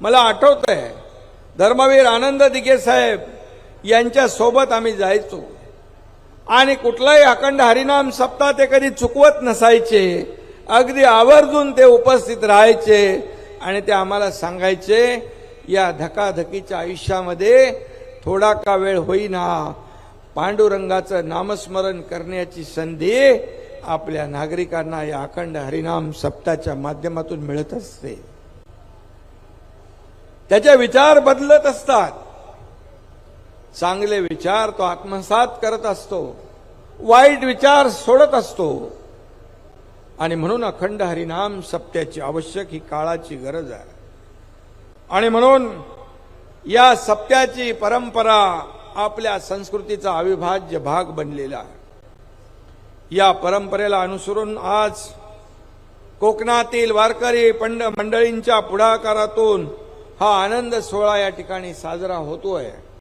मला आठवत आहे धर्मवीर आनंद दिघे साहेब यांच्यासोबत आम्ही जायचो. आणि कुठलाही अखंड हरिनाम सप्ताह ते कधी चुकवत नसायचे अगदी आवर्जून ते उपस्थित राहायचे आणि ते आम्हाला सांगायचे या धकाधकीच्या आयुष्यामध्ये थोडा का वेळ होईना पांडुरंगाचं नामस्मरण करण्याची संधी आपल्या नागरिकांना या अखंड हरिनाम सप्ताच्या माध्यमातून मिळत असते. त्याचे विचार बदलत असतात. चांगले विचार तो आत्मसात करत असतो. वाईट विचार सोडत असतो. आणि म्हणून अखंड हरिनाम सप्त्याची आवश्यक ही काळाची गरज आहे. आणि म्हणून या सप्त्याची परंपरा आपल्या संस्कृतीचा अविभाज्य भाग बनलेला आहे. या परंपरेला अनुसरून आज कोकणातील वारकरी पंड मंडळींच्या पुढाकारातून हा आनंद सोहळा या ठिकाणी साजरा होतोय.